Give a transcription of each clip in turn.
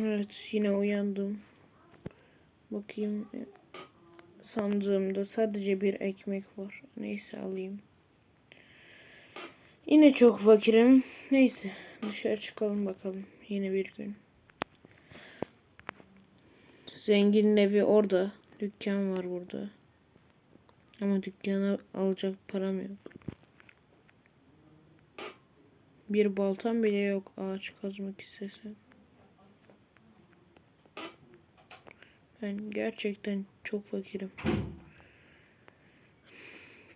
Evet yine uyandım. Bakayım e, sandığımda sadece bir ekmek var. Neyse alayım. Yine çok fakirim. Neyse dışarı çıkalım bakalım. Yeni bir gün. Zenginin evi orada. Dükkan var burada. Ama dükkana alacak param yok. Bir baltam bile yok ağaç kazmak istesem. Ben gerçekten çok fakirim.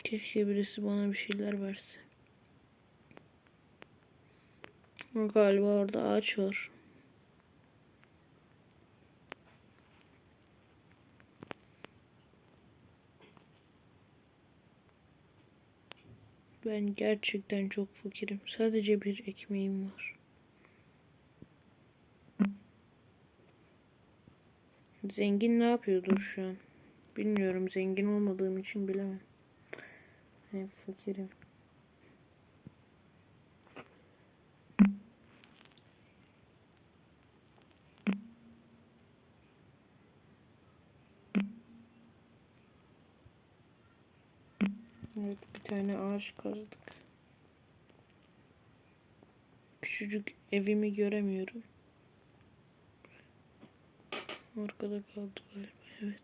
Keşke birisi bana bir şeyler verse. Galiba orada ağaç var. Ben gerçekten çok fakirim. Sadece bir ekmeğim var. Zengin ne yapıyordur şu an? Bilmiyorum. Zengin olmadığım için bilemem. Ben fakirim. Evet bir tane ağaç kazdık. Küçücük evimi göremiyorum. Arkada kaldı galiba. Evet.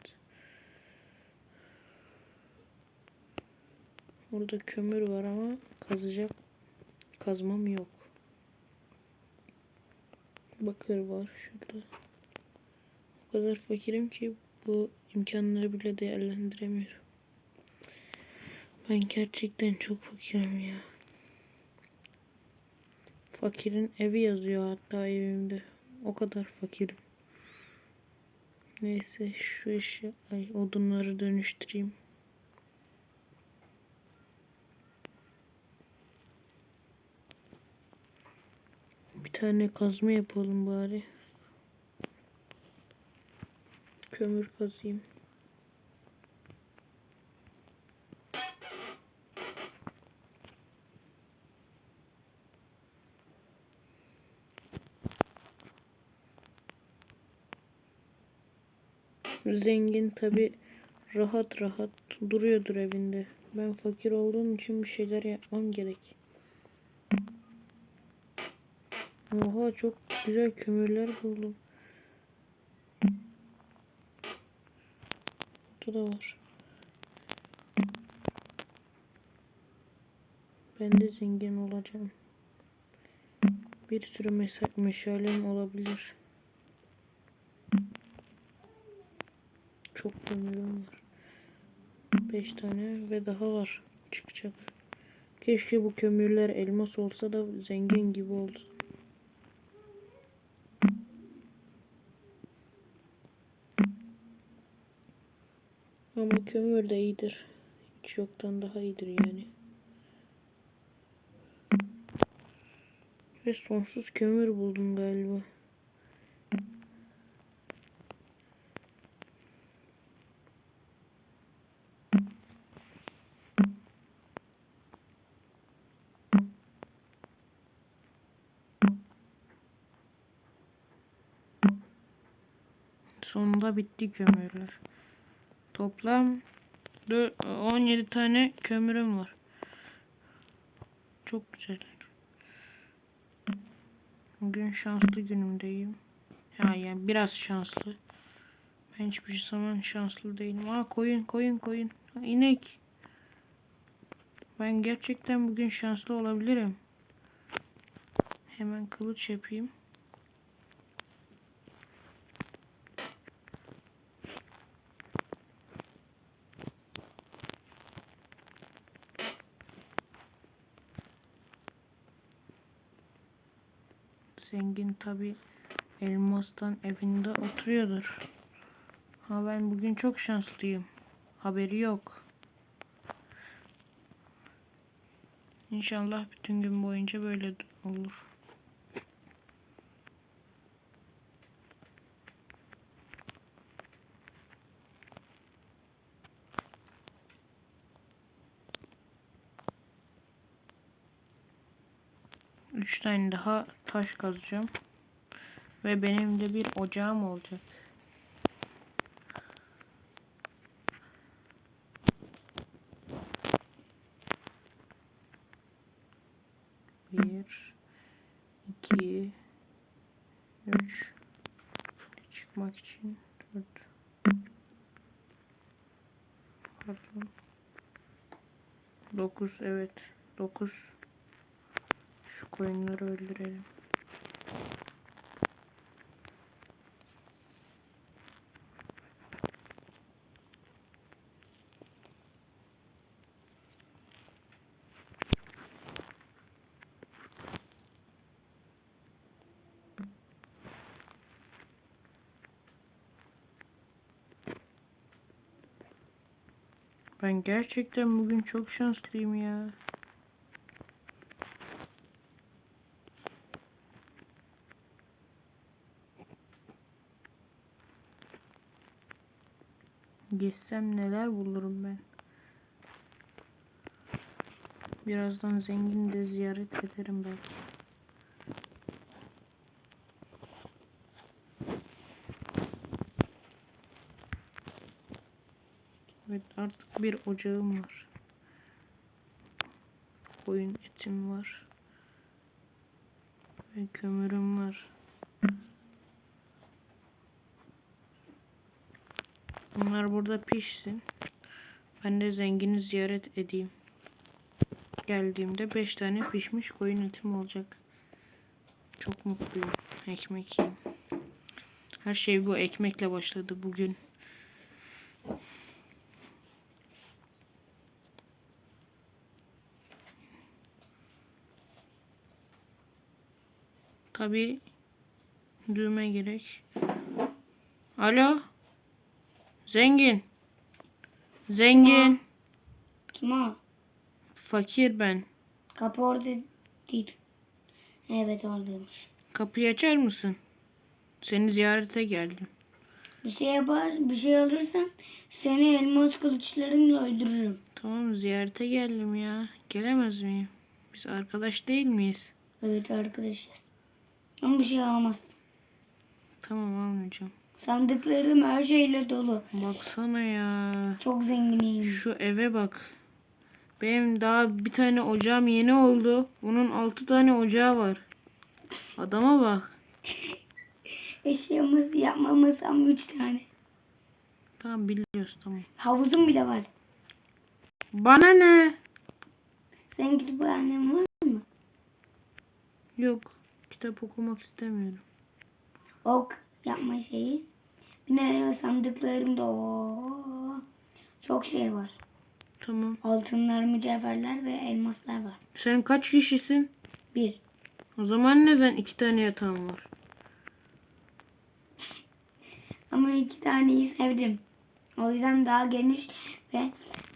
Burada kömür var ama kazacak kazmam yok. Bakır var şurada. O kadar fakirim ki bu imkanları bile değerlendiremiyorum. Ben gerçekten çok fakirim ya. Fakirin evi yazıyor hatta evimde. O kadar fakirim. Neyse şu işi ay odunları dönüştüreyim. Bir tane kazma yapalım bari. Kömür kazayım. Zengin tabi rahat rahat duruyordur evinde. Ben fakir olduğum için bir şeyler yapmam gerek. Oha çok güzel kömürler buldum. Burada da var. Ben de zengin olacağım. Bir sürü meşalem olabilir. Kömürüm var. 5 tane ve daha var. Çıkacak. Keşke bu kömürler elmas olsa da zengin gibi oldu. Ama kömür de iyidir. Hiç yoktan daha iyidir yani. Ve sonsuz kömür buldum galiba. Sonunda bitti kömürler. Toplam dö- 17 tane kömürüm var. Çok güzel. Bugün şanslı günümdeyim. Ha yani biraz şanslı. Ben hiçbir zaman şanslı değilim. Aa koyun koyun koyun. Ha, inek. Ben gerçekten bugün şanslı olabilirim. Hemen kılıç yapayım. Zengin tabi elmastan evinde oturuyordur. Ha ben bugün çok şanslıyım. Haberi yok. İnşallah bütün gün boyunca böyle olur. Üç tane daha taş kazacağım. Ve benim de bir ocağım olacak. Bir, iki, üç. Çıkmak için dört. Pardon. Dokuz, evet. Dokuz. Şu koyunları öldürelim. Ben gerçekten bugün çok şanslıyım ya. Gezsem neler bulurum ben. Birazdan zengin de ziyaret ederim belki. Evet artık bir ocağım var. Koyun etim var. Ve kömürüm var. Bunlar burada pişsin. Ben de zengini ziyaret edeyim. Geldiğimde 5 tane pişmiş koyun etim olacak. Çok mutluyum. Ekmek yiyeyim. Her şey bu ekmekle başladı bugün. Tabi düğme gerek. Alo. Zengin. Zengin. Kim o? Fakir ben. Kapı orada değil. Evet oradaymış. Kapıyı açar mısın? Seni ziyarete geldim. Bir şey yapar, bir şey alırsan seni elmas kılıçlarımla öldürürüm. Tamam ziyarete geldim ya. Gelemez miyim? Biz arkadaş değil miyiz? Evet arkadaşız. Ama bir şey alamazsın. Tamam almayacağım. Sandıklarım her şeyle dolu. Baksana ya. Çok zenginim. Şu eve bak. Benim daha bir tane ocağım yeni oldu. Bunun altı tane ocağı var. Adama bak. Eşyamız yapmamız ama üç tane. Tamam biliyoruz tamam. Havuzum bile var. Bana ne? Sen kütüphanen var mı? Yok. Kitap okumak istemiyorum. Ok yapma şeyi. Bir de sandıklarımda o çok şey var. Tamam. Altınlar, mücevherler ve elmaslar var. Sen kaç kişisin? Bir. O zaman neden iki tane yatağın var? Ama iki taneyi sevdim. O yüzden daha geniş ve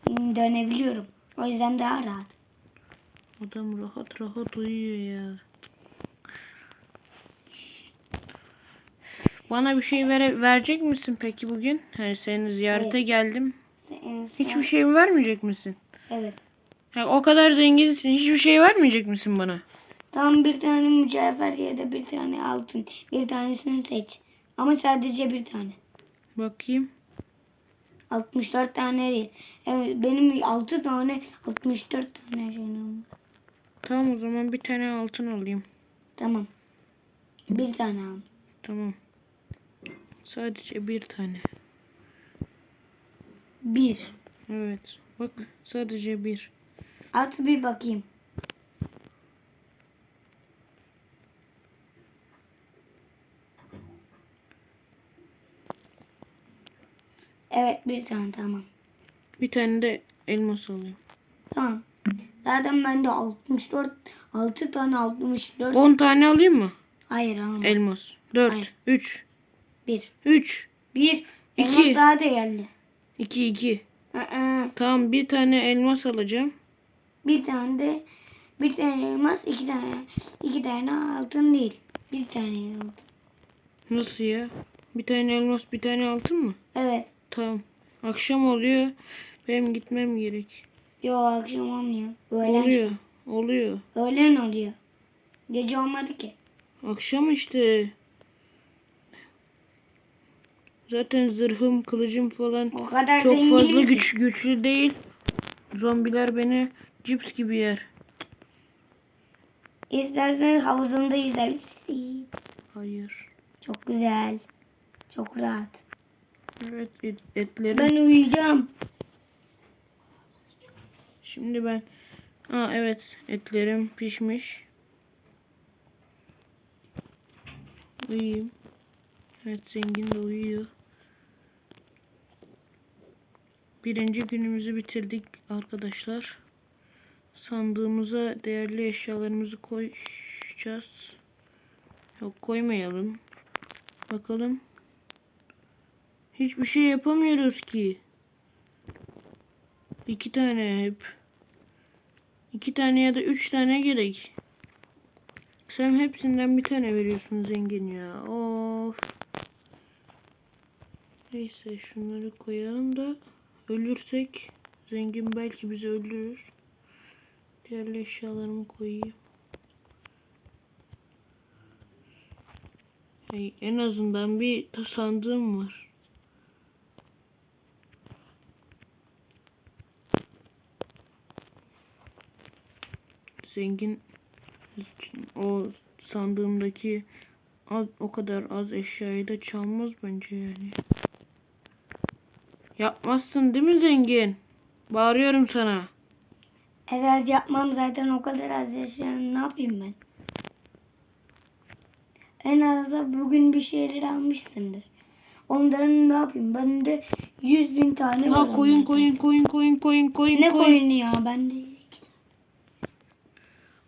dönebiliyorum. O yüzden daha rahat. Adam rahat rahat uyuyor ya. Bana bir şey vere, verecek misin peki bugün? Hani seni ziyarete geldim. Sen, Hiçbir şey mi vermeyecek misin? Evet. Ya o kadar zenginsin. Hiçbir şey vermeyecek misin bana? Tam bir tane mücevher ya da bir tane altın. Bir tanesini seç. Ama sadece bir tane. Bakayım. 64 tane değil. Evet, benim 6 tane 64 tane şeyim var. Tamam o zaman bir tane altın alayım. Tamam. Bir tane al. Tamam. Sadece bir tane. Bir. Evet. Bak sadece bir. At bir bakayım. Evet bir tane tamam. Bir tane de elmas alayım. Tamam. Zaten bende 64 6 tane 64 10 tane alayım mı? Hayır alamam. Elmas. 4, Hayır. 3, Bir. 3, Bir. İki. Elmas daha değerli. 2, 2. Aa, Tamam bir tane elmas alacağım. bir tane de bir tane elmas iki tane iki tane altın değil. Bir tane altın. Nasıl ya? Bir tane elmas bir tane altın mı? Evet. Tamam. Akşam oluyor. Benim gitmem gerek. Yo akşam olmuyor. Öğlen, Oluyor. Oluyor. öğlen oluyor. Gece olmadı ki. Akşam işte. Zaten zırhım, kılıcım falan O kadar çok fazla güç güçlü değil. Zombiler beni cips gibi yer. İstersen havuzumda yüzebilirsin. Hayır. Çok güzel. Çok rahat. Evet et- etlerim. Ben uyuyacağım. Şimdi ben Aa evet etlerim pişmiş. Uyuyayım. Evet zengin de uyuyor. Birinci günümüzü bitirdik arkadaşlar. Sandığımıza değerli eşyalarımızı koyacağız. Yok koymayalım. Bakalım. Hiçbir şey yapamıyoruz ki. İki tane hep. İki tane ya da üç tane gerek. Sen hepsinden bir tane veriyorsun zengin ya. Of. Neyse şunları koyalım da ölürsek zengin belki bizi öldürür. Diğerli eşyalarımı koyayım. Hey, en azından bir ta- sandığım var. Zengin o sandığımdaki az, o kadar az eşyayı da çalmaz bence yani. Yapmazsın değil mi zengin? Bağırıyorum sana. Evet yapmam zaten o kadar az yaşayan ne yapayım ben? En az da bugün bir şeyler almışsındır. Onların ne yapayım? Bende yüz bin tane var. Ha koyun onlardan. koyun koyun koyun koyun koyun Ne koyun. koyunu ya? İki tane.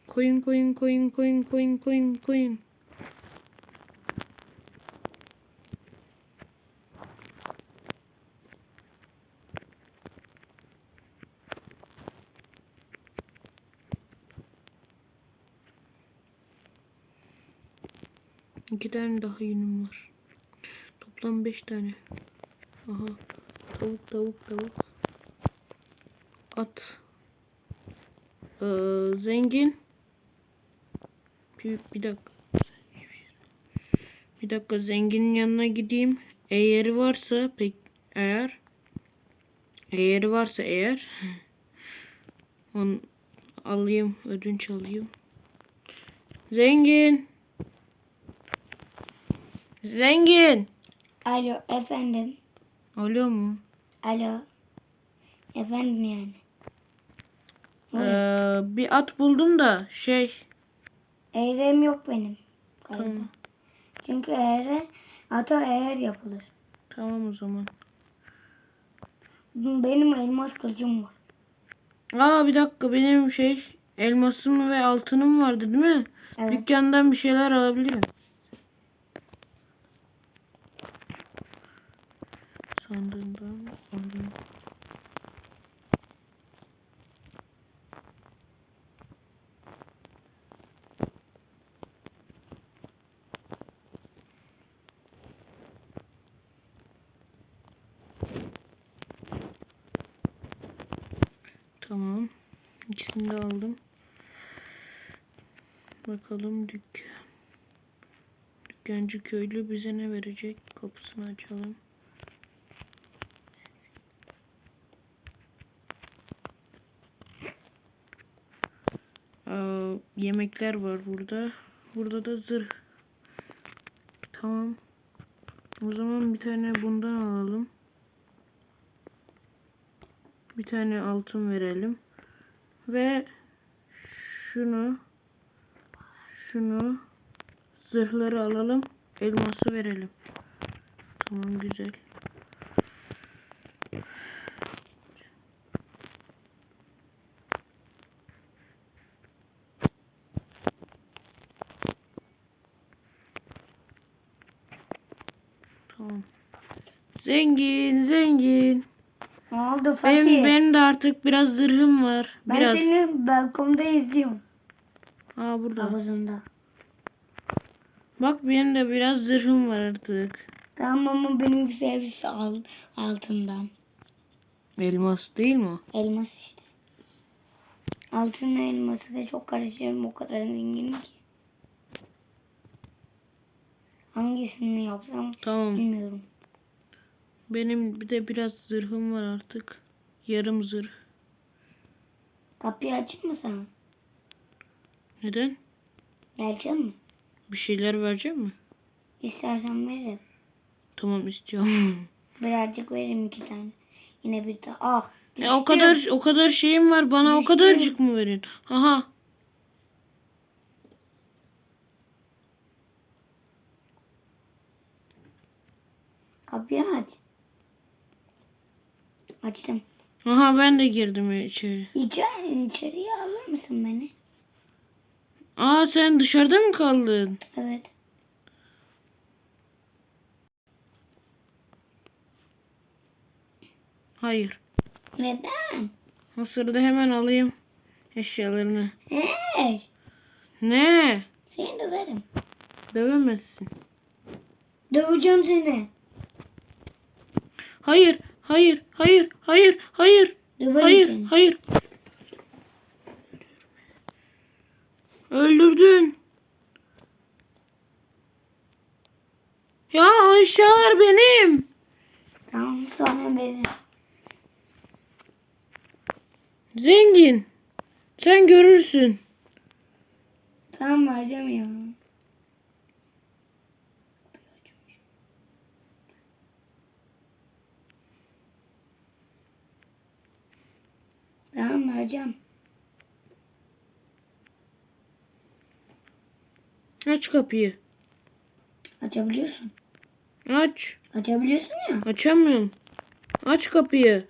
Koyun koyun koyun koyun koyun koyun koyun. İki tane daha yünüm var. Toplam beş tane. Aha. Tavuk tavuk tavuk. At. Ee, zengin. Bir, bir dakika. Bir dakika zenginin yanına gideyim. Eğeri varsa pek eğer eğeri varsa eğer onu alayım ödünç alayım. Zengin. Zengin. Alo efendim. Alo mu? Alo. Efendim yani. Ee, bir at buldum da şey Eğrem yok benim. Galiba. Tamam. Çünkü eğre ata eğer yapılır. tamam o zaman. Benim elmas kılıcım var. Aa bir dakika benim şey elmasım ve altınım vardı değil mi? Evet. Dükkandan bir şeyler alabilirim. Sandığımdan aldım. Tamam. İkisini de aldım. Bakalım dükkan. Dükkancı köylü bize ne verecek? Kapısını açalım. Aa, yemekler var burada. Burada da zırh. Tamam. O zaman bir tane bundan alalım. Bir tane altın verelim. Ve şunu şunu zırhları alalım. Elması verelim. Tamam güzel. Tamam. Zengin, zengin. Ne oldu fakir? Benim, benim de artık biraz zırhım var. ben biraz. seni balkonda izliyorum. Aa burada. Havuzunda. Bak benim de biraz zırhım var artık. Tamam ama benimkisi hepsi al, altından. Elmas değil mi? Elmas işte. Altınla elması da çok karışıyorum. O kadar zenginim ki. Hangisini yapsam Tamam. bilmiyorum. Benim bir de biraz zırhım var artık. Yarım zırh. Kapıyı açayım mı sana? Neden? Gelecek mi? Bir şeyler verecek mi? İstersen veririm. Tamam istiyorum. Birazcık veririm iki tane. Yine bir tane. Ah. Ya o kadar o kadar şeyim var. Bana o Düştüm. kadarcık mı verin? Aha. Kapıyı aç. Açtım. Aha ben de girdim içeri. İçeri, içeriye alır mısın beni? Aa sen dışarıda mı kaldın? Evet. Hayır. Neden? O sırada hemen alayım eşyalarını. Hey. Ne? Seni döverim. Dövemezsin. Döveceğim seni. Hayır, hayır, hayır, hayır, hayır. Döverim Hayır, seni. hayır. Öldürdün. Ya o eşyalar benim. Tamam sonra veririm. Zengin. Sen görürsün. Tamam vereceğim ya. Tamam vereceğim. Aç kapıyı. Açabiliyorsun. Aç. Açabiliyorsun ya. Açamıyorum. Aç kapıyı.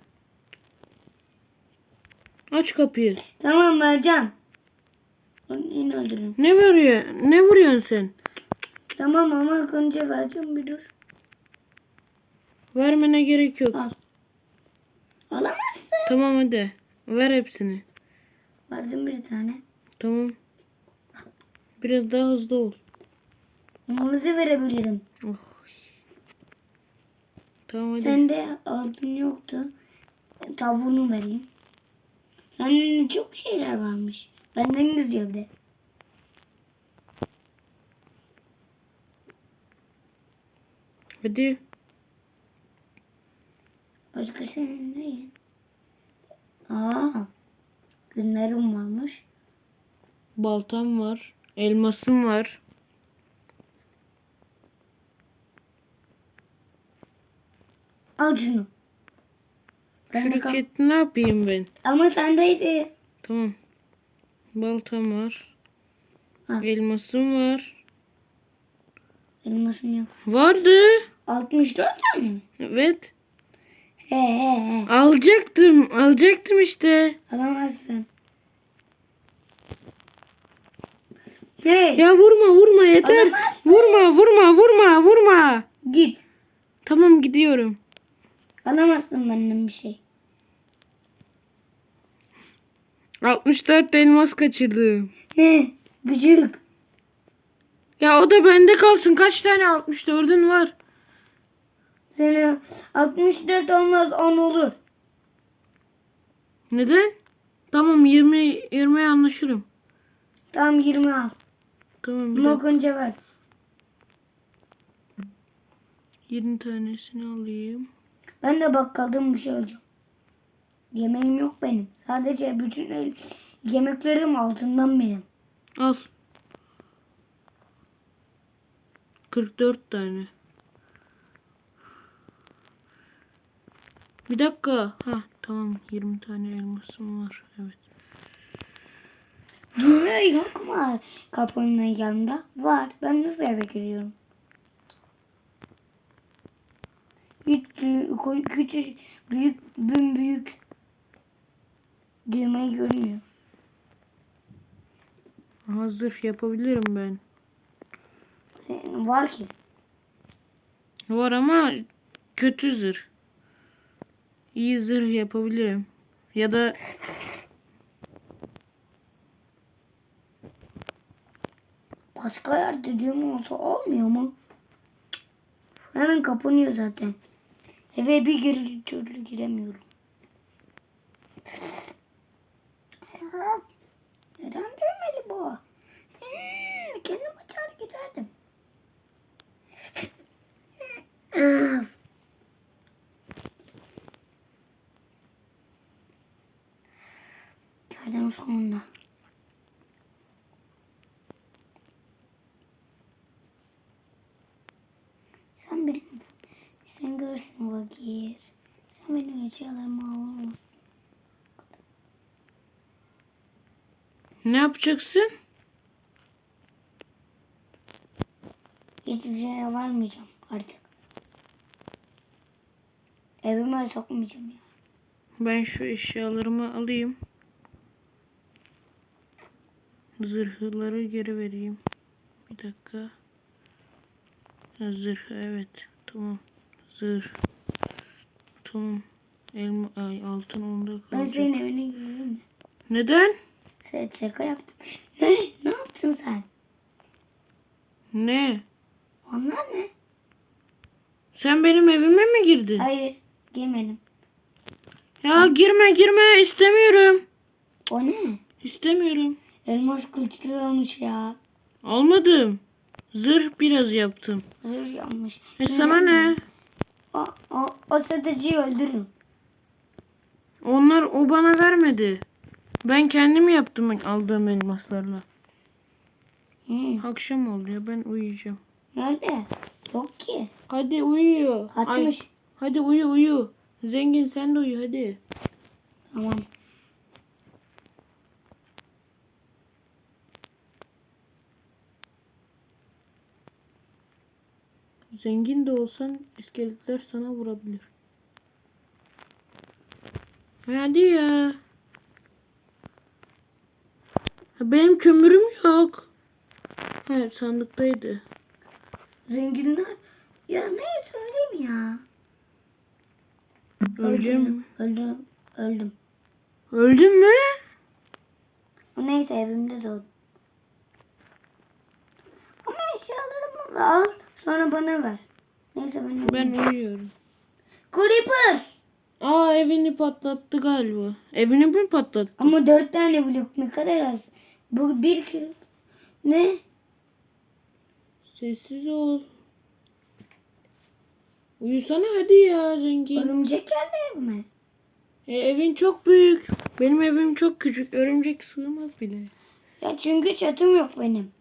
Aç kapıyı. Tamam vereceğim. Onu yine öldürürüm. Ne vuruyor? Ne vuruyorsun sen? Tamam ama ilk önce vereceğim bir dur. Vermene gerek yok. Al. Alamazsın. Tamam hadi. Ver hepsini. Verdim bir tane. Tamam. Biraz daha hızlı ol. Onu verebilirim. Oh. Tamam hadi. Sende altın yoktu. Tavuğunu vereyim. Sende çok şeyler varmış. Benden yazıyor bir de. Hadi. Başka senin neyin? Aa, günlerim varmış. Baltam var. Elmasım var. Al şunu. Ben de kal- Şirket ne yapayım ben? Ama sendeydi. Tamam. Baltam var. Ha. Elmasım var. Elmasın yok. Vardı. 64 tane mi? Evet. He he he. Alacaktım. Alacaktım işte. Alamazsın. Hey Ya vurma vurma yeter. Alamazsın. Vurma vurma vurma vurma. git. Tamam gidiyorum. Alamazsın benden bir şey. 64 elmas kaçırdım. Ne? Gıcık. Ya o da bende kalsın. Kaç tane 64'ün var? Seni 64 olmaz 10 olur. Neden? Tamam 20 20'ye anlaşırım. Tamam 20 al. Tamam bir Ama dakika. önce ver. 20 tanesini alayım. Ben de bakkaldan bir şey alacağım. Yemeğim yok benim. Sadece bütün el, yemeklerim altından benim. Al. 44 tane. Bir dakika. Ha tamam 20 tane elmasım var. Evet. Düğme yok mu kapının yanında? Var. Ben nasıl eve giriyorum? Dü- küçük, büyük, büyük, büyük düğmeyi görmüyor. Hazır yapabilirim ben. Senin var ki. Var ama kötü zırh. İyi zırh yapabilirim. Ya da Başka yerde düğme olsa olmuyor mu? Hemen kapanıyor zaten. Eve bir geri türlü giremiyorum. Neden dövmeli bu? Hmm, kendim açar giderdim. videonun sonunda. Sen benim sen görürsün fakir. Sen benim eşyalarımı alır mısın? Ne yapacaksın? Hiçbir şeye varmayacağım artık. Evime sokmayacağım ya. Ben şu eşyalarımı alayım. Zırhları geri vereyim. Bir dakika. Zırh evet. Tamam. Zırh. Tamam. Elma, ay, altın onda Ben kalacak. senin evine gireyim mi? Neden? Sen şaka yaptım. Ne? Ne yaptın sen? Ne? Onlar ne? Sen benim evime mi girdin? Hayır. Girmedim. Ya girme girme istemiyorum. O ne? İstemiyorum. Elmas kılıçları almış ya. Almadım. Zırh biraz yaptım. Zırh yanmış. E sana ne? O, o, o satıcıyı öldürürüm. Onlar o bana vermedi. Ben kendim yaptım aldığım elmaslarla. Hı. Akşam oldu ya ben uyuyacağım. Nerede? Yok ki. Hadi uyu. Ay, Kaçmış. hadi uyu uyu. Zengin sen de uyu hadi. Tamam. Zengin de olsan iskeletler sana vurabilir. Hadi ya. Benim kömürüm yok. Evet sandıktaydı. Zenginler. Ya ne söyleyeyim ya. Öleceğim? Öldüm. Öldüm. Öldün mü? Neyse evimde doğdum. Ama eşyalarımı al. Sonra bana ver. Neyse ben Ben ben... uyuyorum. Creeper. Aa evini patlattı galiba. Evini mi patlattı? Ama dört tane blok ne kadar az. Bu bir kilo. Ne? Sessiz ol. Uyusana hadi ya zengin. Örümcek geldi evime. E, evin çok büyük. Benim evim çok küçük. Örümcek sığmaz bile. Ya çünkü çatım yok benim.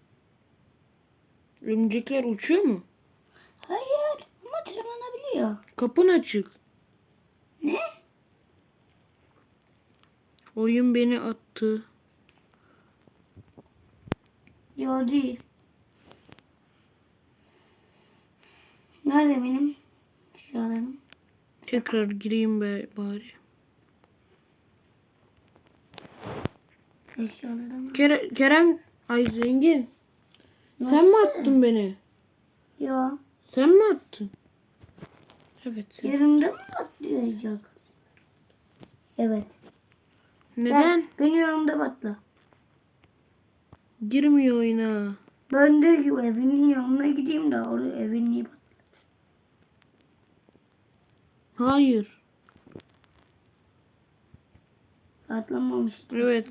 Örümcekler uçuyor mu? Hayır ama tırmanabiliyor. Kapın açık. Ne? Oyun beni attı. Yo değil. Nerede benim eşyalarım? Tekrar gireyim be bari. Eşyalarım. Kere- Kerem, ay zengin. Sen mi attın beni? Yo. Sen mi attın? Evet sen. Yarımda mı patlayacak? Evet. Neden? Gel, benim yanımda patla. Girmiyor oyuna. Ben de evinin yanına gideyim de oraya evin iyi pat- Hayır. patlamamıştı. Evet.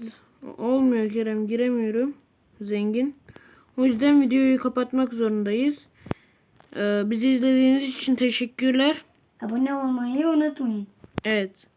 Olmuyor Kerem giremiyorum. Zengin. O yüzden videoyu kapatmak zorundayız. Ee, bizi izlediğiniz için teşekkürler. Abone olmayı unutmayın. Evet.